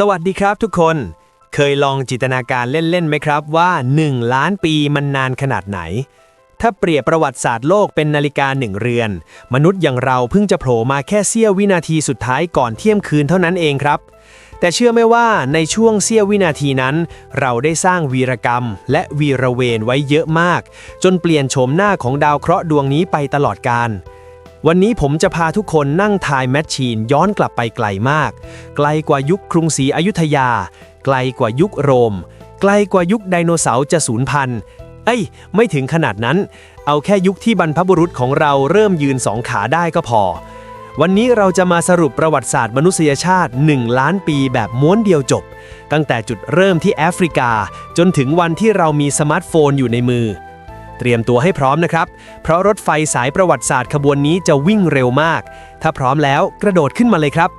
สวัสดีครับทุกคน เคยลองจินตนาการเล่นๆไหมครับว่า 1 ล้านปีมันนานขนาดไหน ถ้าเปรียบประวัติศาสตร์โลกเป็นนาฬิกาหนึ่งเรือน มนุษย์อย่างเราเพิ่งจะโผล่มาแค่เสี้ยววินาทีสุดท้ายก่อนเที่ยงคืนเท่านั้นเองครับ แต่เชื่อไหมว่าในช่วงเสี้ยววินาทีนั้น เราได้สร้างวีรกรรม และวีรเวรไว้เยอะมาก จนเปลี่ยนโฉมหน้าของดาวเคราะห์ดวงนี้ไปตลอดกาล วันนี้ผมจะพาทุกคนนั่งทายแมชชีนย้อนกลับไปไกลมาก ไกลกว่ายุคกรุงศรีอยุธยา ไกลกว่ายุคโรม ไกลกว่ายุคไดโนเสาร์จะสูญพันธุ์เอ้ย ไม่ถึงขนาดนั้น เอาแค่ยุคที่บรรพบุรุษของเราเริ่มยืนสองขาได้ก็พอ วันนี้เราจะมาสรุปประวัติศาสตร์มนุษยชาติ 1 ล้านปีแบบม้วนเดียวจบ ตั้งแต่จุดเริ่มที่แอฟริกา จนถึงวันที่เรามีสมาร์ทโฟนอยู่ในมือ เตรียมตัวให้พร้อมนะครับ เพราะรถไฟสายประวัติศาสตร์ขบวนนี้จะวิ่งเร็วมาก ถ้าพร้อมแล้วกระโดดขึ้นมาเลยครับ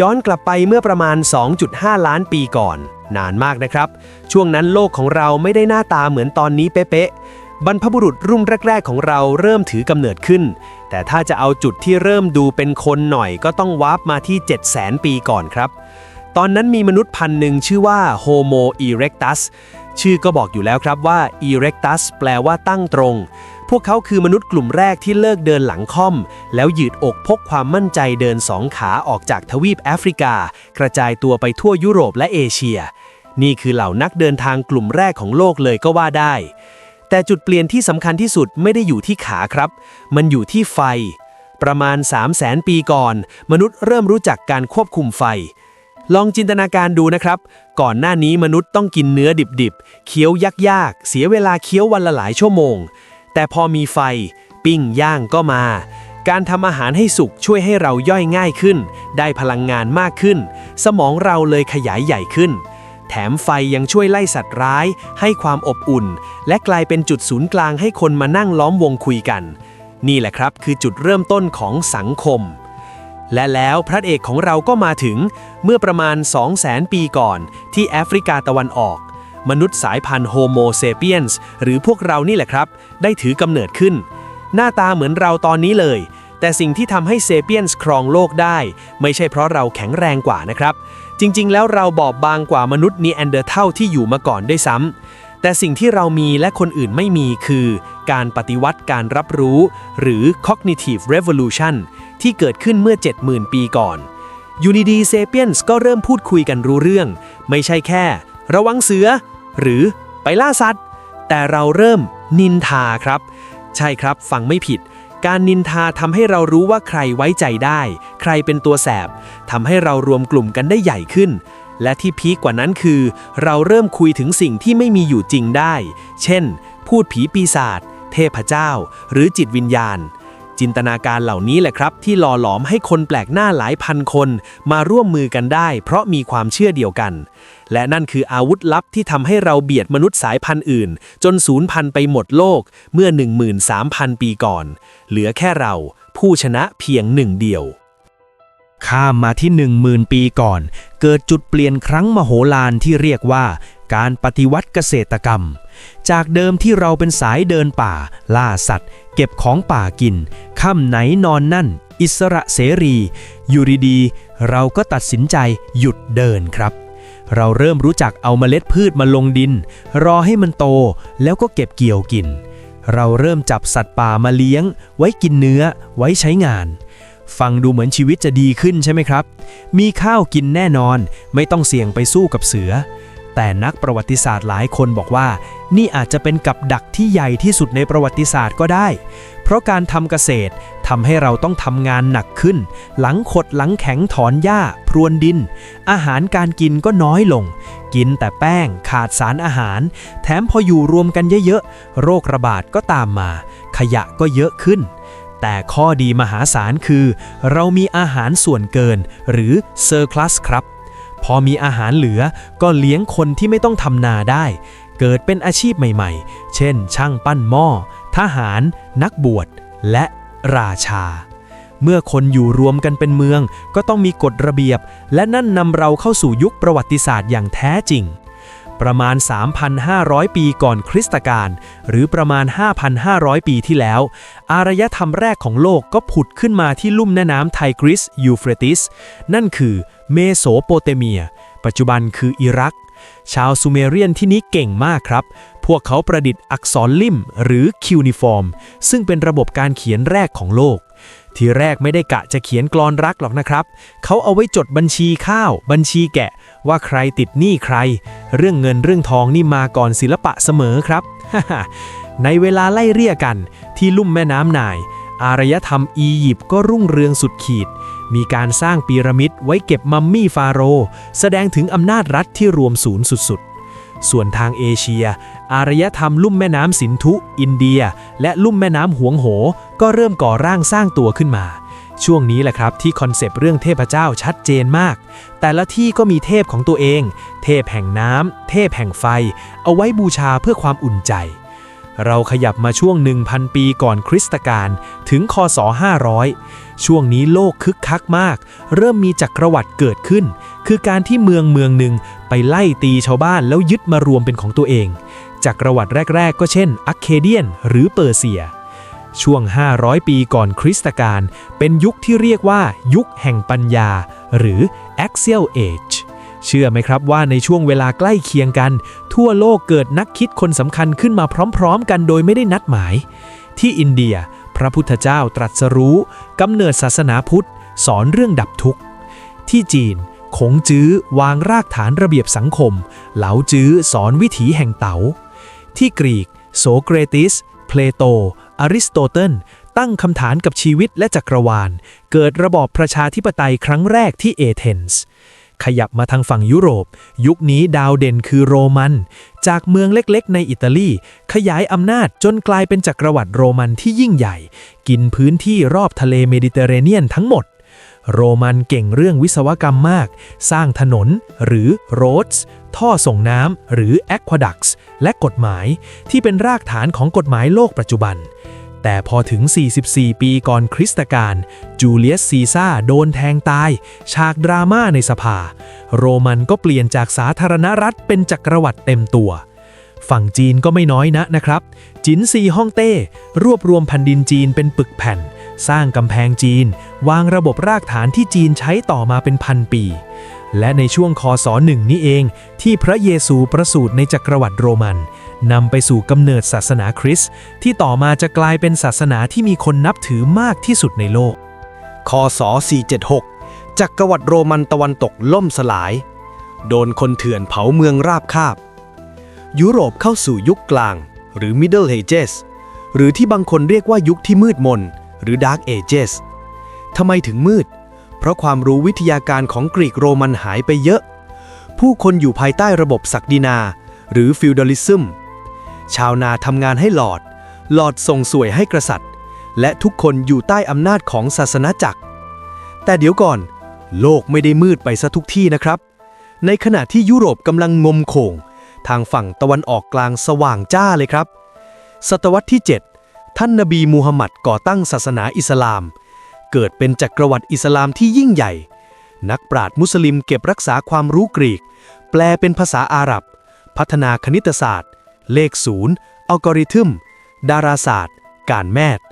ย้อนกลับไปเมื่อประมาณ 2.5 ล้านปีก่อน นานมากนะครับ ช่วงนั้นโลกของเราไม่ได้หน้าตาเหมือนตอนนี้เป๊ะๆบรรพบุรุษรุ่นแรก ๆ ของเราเริ่มถือกำเนิดขึ้น แต่ถ้าจะเอาจุดที่เริ่มดูเป็นคนหน่อยก็ต้องวาร์ปมาที่ 700,000 ปีก่อนครับ ตอนนั้นมีมนุษย์พันหนึ่งชื่อว่า Homo erectus ชื่อก็บอกอยู่แล้วครับว่า erectus แปลว่าตั้งตรง พวกเขาคือมนุษย์กลุ่มแรกที่เลิกเดินหลังค่อม แล้วยืดอกพกความมั่นใจเดินสองขาออกจากทวีปแอฟริกา กระจายตัวไปทั่วยุโรปและเอเชีย นี่คือเหล่านักเดินทางกลุ่มแรกของโลกเลยก็ว่าได้ แต่จุดเปลี่ยนที่สำคัญที่สุดไม่ได้อยู่ที่ขาครับ มันอยู่ที่ไฟ ประมาณ 3 0 0แสนปีก่อน มนุษย์เริ่มรู้จักการควบคุมไฟ ลองจินตนาการดูนะครับ ก่อนหน้านี้มนุษย์ต้องกินเนื้อดิบๆ เคี้ยวยากๆ เสียเวลาเคี้ยววันละหลายชั่วโมง แต่พอมีไฟ ปิ้งย่างก็มา การทำอาหารให้สุกช่วยให้เราย่อยง่ายขึ้น ได้พลังงานมากขึ้น สมองเราเลยขยายใหญ่ขึ้น แถมไฟยังช่วยไล่สัตว์ร้าย ให้ความอบอุ่น และกลายเป็นจุดศูนย์กลางให้คนมานั่งล้อมวงคุยกัน นี่แหละครับคือจุดเริ่มต้นของสังคม และแล้วพระเอกของเราก็มาถึงเมื่อประมาณ 200,000 ปีก่อน ที่แอฟริกาตะวันออก มนุษย์สายพันธุ์โฮโมเซเปียนส์หรือพวกเรานี่แหละครับ ได้ถือกำเนิดขึ้น หน้าตาเหมือนเราตอนนี้เลย แต่สิ่งที่ทำให้เซเปียนส์ครองโลกได้ ไม่ใช่เพราะเราแข็งแรงกว่านะครับ จริงๆ แล้วเราบอบบางกว่ามนุษย์นีแอนเดอร์เทลที่อยู่มาก่อนด้วยซ้ำ แต่สิ่งที่เรามีและคนอื่นไม่มีคือ การปฏิวัติการรับรู้ หรือ cognitive revolution ที่เกิดขึ้นเมื่อ 70,000 ปีก่อนยูนิดีเซเปียนส์ก็เริ่มพูดคุยกันรู้เรื่อง ไม่ใช่แค่ ระวังเสือ หรือไปล่าสัตว์ แต่เราเริ่มนินทาครับ ใช่ครับฟังไม่ผิด การนินทาทำให้เรารู้ว่าใครไว้ใจได้ ใครเป็นตัวแสบทำให้เรารวมกลุ่มกันได้ใหญ่ขึ้น และที่พีคกว่านั้นคือ เราเริ่มคุยถึงสิ่งที่ไม่มีอยู่จริงได้ เช่น พูดผีปีศาจเทพเจ้า หรือจิตวิญญาณ จินตนาการเหล่านี้แหละครับ ที่หล่อหลอมให้คนแปลกหน้าหลายพันคน มาร่วมมือกันได้ เพราะมีความเชื่อเดียวกัน และนั่นคืออาวุธลับที่ทำให้เราเบียดมนุษย์สายพันธุ์อื่น จนสูญพันธุ์ไปหมดโลกเมื่อ 13,000 ปีก่อน เหลือแค่เรา ผู้ชนะเพียงหนึ่งเดียวข้ามมาที่ 10,000 ปีก่อน เกิดจุดเปลี่ยนครั้งมโหฬารที่เรียกว่า การปฏิวัติเกษตรกรรมจากเดิมที่เราเป็นสายเดินป่า ล่าสัตว์ เก็บของป่ากินค่ำไหนนอนนั่น อิสระเสรี อยู่ดีๆเราก็ตัดสินใจหยุดเดินครับ เราเริ่มรู้จักเอาเมล็ดพืชมาลงดิน รอให้มันโตแล้วก็เก็บเกี่ยวกิน เราเริ่มจับสัตว์ป่ามาเลี้ยง ไว้กินเนื้อ ไว้ใช้งานฟังดูเหมือนชีวิตจะดีขึ้นใช่ไหมครับ มีข้าวกินแน่นอน ไม่ต้องเสี่ยงไปสู้กับเสือ แต่นักประวัติศาสตร์หลายคนบอกว่า นี่อาจจะเป็นกับดักที่ใหญ่ที่สุดในประวัติศาสตร์ก็ได้ เพราะการทำเกษตรทำให้เราต้องทำงานหนักขึ้น หลังขดหลังแข็งถอนหญ้า พรวนดิน อาหารการกินก็น้อยลง กินแต่แป้งขาดสารอาหาร แถมพออยู่รวมกันเยอะๆ โรคระบาดก็ตามมา ขยะก็เยอะขึ้นแต่ข้อดีมหาศาลคือ เรามีอาหารส่วนเกิน หรือเซอร์คลัสครับ พอมีอาหารเหลือก็เลี้ยงคนที่ไม่ต้องทำนาได้ เกิดเป็นอาชีพใหม่ๆ เช่น ช่างปั้นหม้อ ทหาร นักบวช และราชา เมื่อคนอยู่รวมกันเป็นเมือง ก็ต้องมีกฎระเบียบ และนั่นนำเราเข้าสู่ยุคประวัติศาสตร์อย่างแท้จริง ประมาณ 3,500 ปีก่อนคริสตกาลหรือประมาณ 5,500 ปีที่แล้ว อารยธรรมแรกของโลกก็ผุดขึ้นมาที่ลุ่มแม่น้ำไทกริสยูเฟรติส นั่นคือเมโสโปเตเมีย ปัจจุบันคืออิรัก ชาวซูเมเรียนที่นี้เก่งมากครับ พวกเขาประดิษฐ์อักษรลิมหรือคิวนิฟอร์ม ซึ่งเป็นระบบการเขียนแรกของโลก ทีแรกไม่ได้กะจะเขียนกลอนรักหรอกนะครับ เขาเอาไว้จดบัญชีข้าว บัญชีแกะ ว่าใครติดหนี้ใคร เรื่องเงินเรื่องทองนี่มาก่อนศิลปะเสมอครับในเวลาไล่เรียกันที่ลุ่มแม่น้ำนาย อารยธรรมอียิปต์ก็รุ่งเรืองสุดขีด มีการสร้างพีระมิดไว้เก็บมัมมี่ฟาโร แสดงถึงอำนาจรัฐที่รวมศูนย์สุดๆ ส่วนทางเอเชีย อารยธรรมลุ่มแม่น้ำสินธุ อินเดีย และลุ่มแม่น้ำหวงโห ก็เริ่มก่อร่างสร้างตัวขึ้นมา ช่วงนี้แหละครับที่คอนเซปต์เรื่องเทพเจ้าชัดเจนมาก แต่ละที่ก็มีเทพของตัวเอง เทพแห่งน้ำเทพแห่งไฟ เอาไว้บูชาเพื่อความอุ่นใจ เราขยับมาช่วง 1,000 ปีก่อนคริสตกาลถึงคศ 500 ช่วงนี้โลกคึกคักมาก เริ่มมีจักรวรรดิเกิดขึ้น คือการที่เมืองเมืองหนึ่งไปไล่ตีชาวบ้านแล้วยึดมารวมเป็นของตัวเอง จักรวรรดิแรก ๆ ก็เช่น อัคเคเดียน หรือเปอร์เซีย ช่วง 500 ปีก่อนคริสตกาลเป็นยุคที่เรียกว่า ยุคแห่งปัญญา หรือ Axial Age เชื่อไหมครับว่าในช่วงเวลาใกล้เคียงกัน ทั่วโลกเกิดนักคิดคนสำคัญขึ้นมาพร้อมๆ กันโดยไม่ได้นัดหมาย ที่อินเดีย พระพุทธเจ้าตรัสรู้กำเนิดศาสนาพุทธ สอนเรื่องดับทุกข์ ที่จีนคงจื้อวางรากฐานระเบียบสังคม เหลาจื้อสอนวิถีแห่งเต๋า ที่กรีก โสเกรติส เพลโต อริสโตเติล ตั้งคำถามกับชีวิตและจักรวาล เกิดระบอบประชาธิปไตยครั้งแรกที่เอเธนส์ ขยับมาทางฝั่งยุโรป ยุคนี้ดาวเด่นคือโรมัน จากเมืองเล็กๆ ในอิตาลี ขยายอำนาจจนกลายเป็นจักรวรรดิโรมันที่ยิ่งใหญ่ กินพื้นที่รอบทะเลเมดิเตอร์เรเนียนทั้งหมด โรมันเก่งเรื่องวิศวกรรมมาก สร้างถนนหรือ roads ท่อส่งน้ำหรือ aqueducts และกฎหมายที่เป็นรากฐานของกฎหมายโลกปัจจุบัน แต่พอถึง 44 ปีก่อนคริสตกาลจูเลียสซีซ่าโดนแทงตาย ฉากดราม่าในสภา โรมันก็เปลี่ยนจากสาธารณรัฐเป็นจักรวรรดิเต็มตัว ฝั่งจีนก็ไม่น้อยนะนะครับ จินซีฮ่องเต้ รวบรวมแผ่นดินจีนเป็นปึกแผ่น สร้างกำแพงจีน วางระบบรากฐานที่จีนใช้ต่อมาเป็นพันปี และในช่วงคศหนึ่งนี้เองที่พระเยซูประสูติในจักรวรรดิโรมันนำไปสู่กำเนิดศาสนาคริสต์ที่ต่อมาจะกลายเป็นศาสนาที่มีคนนับถือมากที่สุดในโลก คศ 476 จักรวรรดิโรมันตะวันตกล่มสลาย โดนคนเถื่อนเผาเมืองราบคาบ ยุโรปเข้าสู่ยุคกลาง หรือ Middle Ages หรือที่บางคนเรียกว่ายุคที่มืดมน หรือ Dark Ages ทำไมถึงมืดเพราะความรู้วิทยาการของกรีกโรมันหายไปเยอะ ผู้คนอยู่ภายใต้ระบบศักดินา หรือฟิวดอลิซึม ชาวนาทำงานให้หลอด หลอดส่งสวยให้กษัตริย์ และทุกคนอยู่ใต้อำนาจของศาสนาจักร แต่เดี๋ยวก่อน โลกไม่ได้มืดไปซะทุกที่นะครับ ในขณะที่ยุโรปกำลังงมโขง ทางฝั่งตะวันออกกลางสว่างจ้าเลยครับ ศตวรรษที่ 7 ท่านนบีมูฮัมหมัดก่อตั้งศาสนาอิสลาม เกิดเป็นจักรวรรดิอิสลามที่ยิ่งใหญ่ นักปราชญ์มุสลิมเก็บรักษาความรู้กรีก แปลเป็นภาษาอาหรับ พัฒนาคณิตศาสตร์ เลขศูนย์อัลกอริทึม ดาราศาสตร์ การแพทย์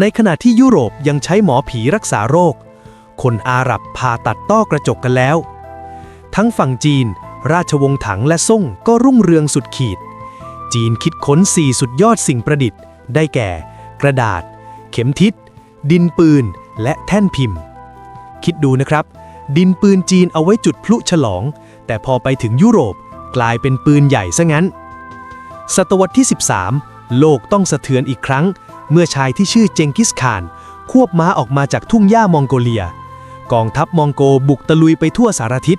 ในขณะที่ยุโรปยังใช้หมอผีรักษาโรค คนอาหรับผ่าตัดต้อกระจกกันแล้ว ทั้งฝั่งจีน ราชวงศ์ถังและซ่งก็รุ่งเรืองสุดขีด จีนคิดค้น4สุดยอดสิ่งประดิษฐ์ ได้แก่ กระดาษ เข็มทิศ ดินปืน และแท่นพิมพ์ คิดดูนะครับ ดินปืนจีนเอาไว้จุดพลุฉลอง แต่พอไปถึงยุโรปกลายเป็นปืนใหญ่ซะงั้น ศตวรรษที่ 13 โลกต้องสะเทือนอีกครั้ง เมื่อชายที่ชื่อเจงกิสข่าน ควบม้าออกมาจากทุ่งหญ้ามองโกเลีย กองทัพมองโกบุกตะลุยไปทั่วสารทิศ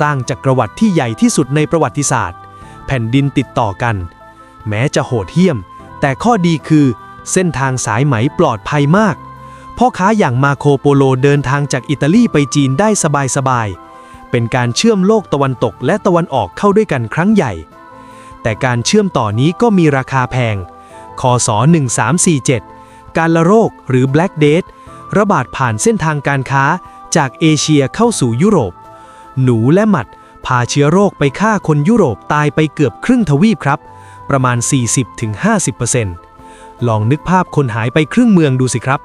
สร้างจักรวรรดิที่ใหญ่ที่สุดในประวัติศาสตร์ แผ่นดินติดต่อกัน แม้จะโหดเหี้ยม แต่ข้อดีคือ เส้นทางสายไหมปลอดภัยมาก พ่อค้าอย่างมาโคโปโลเดินทางจากอิตาลีไปจีนได้สบายๆ เป็นการเชื่อมโลกตะวันตกและตะวันออกเข้าด้วยกันครั้งใหญ่ แต่การเชื่อมต่อนี้ก็มีราคาแพง คศ 1347 การละโรคหรือ Black Death ระบาดผ่านเส้นทางการค้าจากเอเชียเข้าสู่ยุโรป หนูและหมัดพาเชื้อโรคไปฆ่าคนยุโรปตายไปเกือบครึ่งทวีปครับ ประมาณ 40-50%ลองนึกภาพคนหายไปครึ่งเมืองดูสิครับ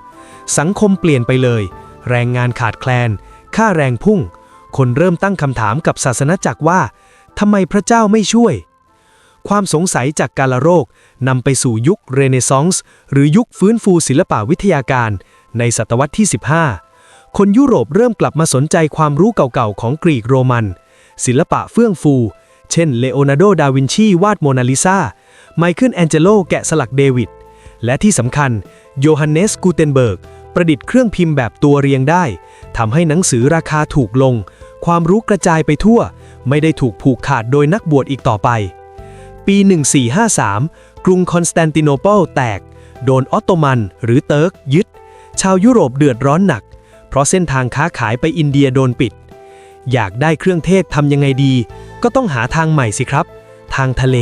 สังคมเปลี่ยนไปเลย แรงงานขาดแคลน ค่าแรงพุ่ง คนเริ่มตั้งคำถามกับศาสนาจักรว่าทำไมพระเจ้าไม่ช่วย ความสงสัยจากกาลโรคนำไปสู่ยุคเรเนซองส์หรือยุคฟื้นฟูศิลปวิทยาการ ในศตวรรษที่ 15 คนยุโรปเริ่มกลับมาสนใจความรู้เก่าๆของกรีกโรมัน ศิลปะเฟื่องฟู เช่นเลโอนาร์โด ดาวินชี วาดโมนาลิซาไมเคิลแองเจโล แกะสลักเดวิด และที่สำคัญ โยฮันเนส กูเทนเบิร์ก ประดิษฐ์เครื่องพิมพ์แบบตัวเรียงได้ทำให้หนังสือราคาถูกลง ความรู้กระจายไปทั่ว ไม่ได้ถูกผูกขาดโดยนักบวชอีกต่อไป ปี 1453 กรุงคอนสแตนติโนเปิลแตก โดนออตโตมันหรือเติร์กยึด ชาวยุโรปเดือดร้อนหนัก เพราะเส้นทางค้าขายไปอินเดียโดนปิด อยากได้เครื่องเทศทำยังไงดี ก็ต้องหาทางใหม่สิครับ ทางทะเล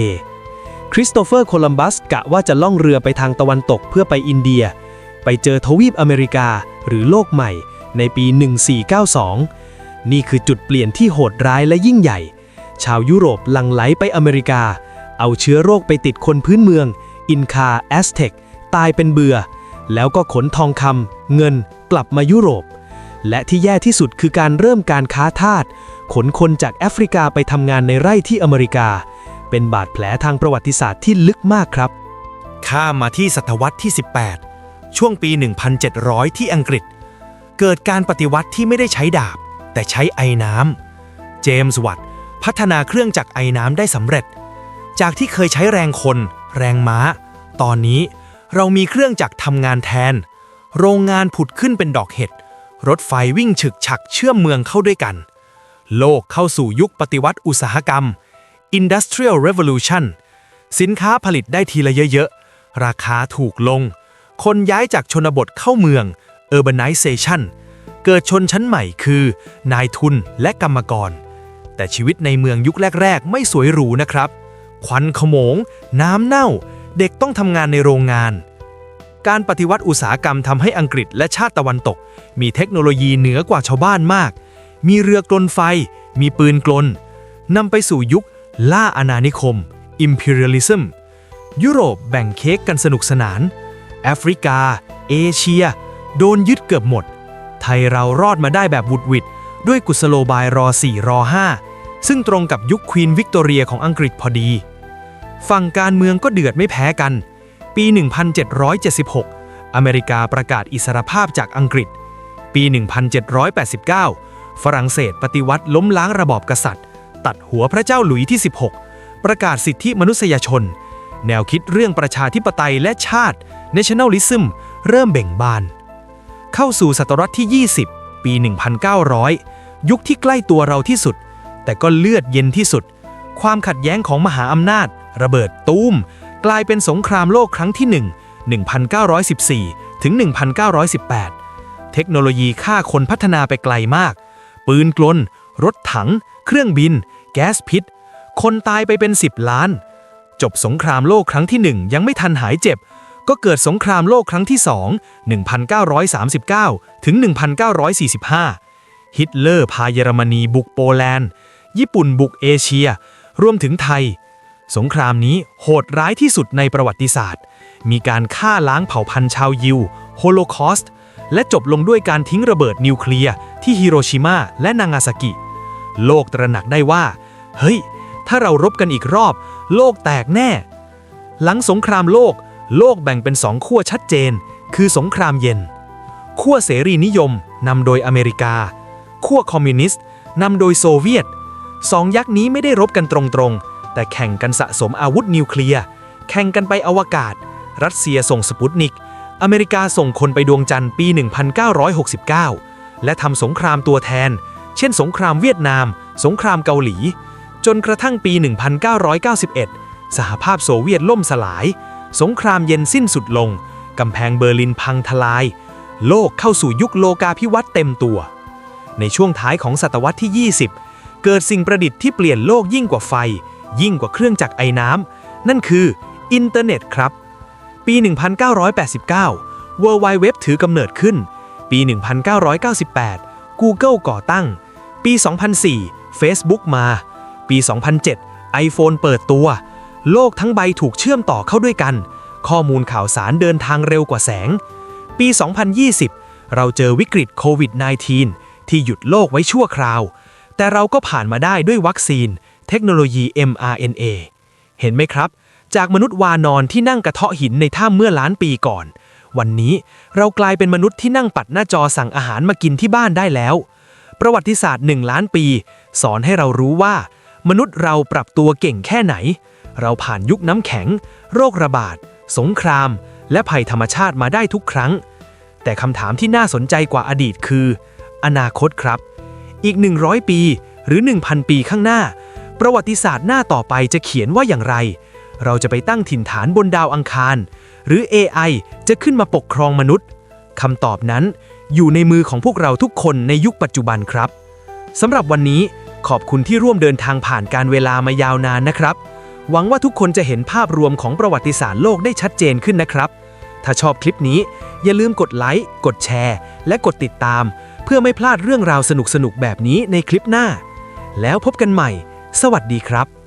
คริสโตเฟอร์โคลัมบัสกะว่าจะล่องเรือไปทางตะวันตกเพื่อไปอินเดีย ไปเจอทวีปอเมริกาหรือโลกใหม่ในปี 1492 นี่คือจุดเปลี่ยนที่โหดร้ายและยิ่งใหญ่ ชาวยุโรปหลั่งไหลไปอเมริกา เอาเชื้อโรคไปติดคนพื้นเมือง อินคาแอสเท็กตายเป็นเบื่อ แล้วก็ขนทองคำเงินกลับมายุโรป และที่แย่ที่สุดคือการเริ่มการค้าทาส ขนคนจากแอฟริกาไปทำงานในไร่ที่อเมริกา เป็นบาดแผลทางประวัติศาสตร์ที่ลึกมากครับ ข้ามมาที่ศตวรรษที่ 18 ช่วงปี 1700 ที่อังกฤษ เกิดการปฏิวัติที่ไม่ได้ใช้ดาบ แต่ใช้ไอ้น้ำ เจมส์วัตต์พัฒนาเครื่องจักรไอ้น้ำได้สำเร็จ จากที่เคยใช้แรงคน แรงม้า ตอนนี้เรามีเครื่องจักรทำงานแทน โรงงานผุดขึ้นเป็นดอกเห็ด รถไฟวิ่งฉึกฉักเชื่อมเมืองเข้าด้วยกัน โลกเข้าสู่ยุคปฏิวัติอุตสาหกรรม Industrial Revolution สินค้าผลิตได้ทีละเยอะๆ ราคาถูกลง คนย้ายจากชนบทเข้าเมือง Urbanization เกิดชนชั้นใหม่คือ นายทุนและกรรมกร แต่ชีวิตในเมืองยุคแรก ๆ ไม่สวยหรูนะครับ ควันขโมง น้ำเน่า เด็กต้องทำงานในโรงงาน การปฏิวัติอุตสาหกรรมทำให้อังกฤษและชาติตะวันตก มีเทคโนโลยีเหนือกว่าชาวบ้านมาก มีเรือกลไฟ มีปืนกลนำไปสู่ยุคล่าอาณานิคม Imperialism ยุโรปแบ่งเค้กกันสนุกสนาน แอฟริกา เอเชีย โดนยึดเกือบหมด ไทยเรารอดมาได้แบบบุดวิดด้วยกุศโลบายรอ 4 รอ 5 ซึ่งตรงกับยุคควีนวิกตอเรียของอังกฤษพอดี ฝั่งการเมืองก็เดือดไม่แพ้กัน ปี 1776 อเมริกาประกาศอิสรภาพจากอังกฤษ ปี 1789 ฝรั่งเศสปฏิวัติล้มล้างระบอบกษัตริย์ ตัดหัวพระเจ้าหลุยที่ 16 ประกาศสิทธิมนุษยชน แนวคิดเรื่องประชาธิปไตยและชาติ nationalism เริ่มเบ่งบาน เข้าสู่ศตวรรษที่ 20 ปี 1900 ยุคที่ใกล้ตัวเราที่สุด แต่ก็เลือดเย็นที่สุด ความขัดแย้งของมหาอำนาจ ระเบิดตูม กลายเป็นสงครามโลกครั้งที่ 1 1914 ถึง 1918 เทคโนโลยีฆ่าคนพัฒนาไปไกลมาก ปืนกล รถถัง เครื่องบิน แก๊สพิษ คนตายไปเป็น 10 ล้านจบสงครามโลกครั้งที่1ยังไม่ทันหายเจ็บ ก็เกิดสงครามโลกครั้งที่ 2 1939 ถึง 1945 ฮิตเลอร์พาเยอรมนีบุกโปแลนด์ ญี่ปุ่นบุกเอเชีย รวมถึงไทย สงครามนี้โหดร้ายที่สุดในประวัติศาสตร์ มีการฆ่าล้างเผ่าพันธุ์ชาวยิว โฮโลคอสต์ และจบลงด้วยการทิ้งระเบิดนิวเคลียร์ที่ฮิโรชิมาและนางาซากิ โลกตระหนักได้ว่า เฮ้ย ถ้าเรารบกันอีกรอบ โลกแตกแน่ หลังสงครามโลก โลกแบ่งเป็นสองขั้วชัดเจน คือสงครามเย็น ขั้วเสรีนิยมนำโดยอเมริกา ขั้วคอมมิวนิสต์นำโดยโซเวียตสองยักษ์นี้ไม่ได้รบกันตรงๆ แต่แข่งกันสะสมอาวุธนิวเคลียร์แข่งกันไปอวกาศ รัสเซียส่งสปุตนิก อเมริกาส่งคนไปดวงจันทร์ปี 1969 และทำสงครามตัวแทน เช่น สงครามเวียดนาม สงครามเกาหลี จนกระทั่งปี 1991 สหภาพโซเวียตล่มสลาย สงครามเย็นสิ้นสุดลง กำแพงเบอร์ลินพังทลาย โลกเข้าสู่ยุคโลกาภิวัตน์เต็มตัว ในช่วงท้ายของศตวรรษที่ 20 เกิดสิ่งประดิษฐ์ที่เปลี่ยนโลกยิ่งกว่าไฟ ยิ่งกว่าเครื่องจักรไอ้น้ำ นั่นคืออินเทอร์เน็ตครับ ปี 1989 World Wide Web ถือกำเนิดขึ้น ปี 1998 Google ก่อตั้ง ปี 2004 Facebook มา ปี 2007 iPhone เปิดตัว โลกทั้งใบถูกเชื่อมต่อเข้าด้วยกัน ข้อมูลข่าวสารเดินทางเร็วกว่าแสง ปี 2020 เราเจอวิกฤตโควิด -19 ที่หยุดโลกไว้ชั่วคราว แต่เราก็ผ่านมาได้ด้วยวัคซีน เทคโนโลยี mRNA เห็นไหมครับ จากมนุษย์วานอนที่นั่งกระเทาะหินในถ้ำเมื่อล้านปีก่อน วันนี้เรากลายเป็นมนุษย์ที่นั่งปัดหน้าจอสั่งอาหารมากินที่บ้านได้แล้ว ประวัติศาสตร์ 1 ล้านปี สอนให้เรารู้ว่า มนุษย์เราปรับตัวเก่งแค่ไหน เราผ่านยุคน้ำแข็ง โรคระบาด สงคราม และภัยธรรมชาติมาได้ทุกครั้ง แต่คำถามที่น่าสนใจกว่าอดีตคือ อนาคตครับ อีก 100 ปีหรือ 1,000 ปีข้างหน้า ประวัติศาสตร์หน้าต่อไปจะเขียนว่าอย่างไร เราจะไปตั้งถิ่นฐานบนดาวอังคาร หรือ AI จะขึ้นมาปกครองมนุษย์คำตอบนั้นอยู่ในมือของพวกเราทุกคนในยุคปัจจุบันครับสำหรับวันนี้ขอบคุณที่ร่วมเดินทางผ่านการเวลามายาวนานนะครับ หวังว่าทุกคนจะเห็นภาพรวมของประวัติศาสตร์โลกได้ชัดเจนขึ้นนะครับ ถ้าชอบคลิปนี้ อย่าลืมกดไลค์ กดแชร์ และกดติดตาม เพื่อไม่พลาดเรื่องราวสนุกๆแบบนี้ในคลิปหน้า แล้วพบกันใหม่ สวัสดีครับ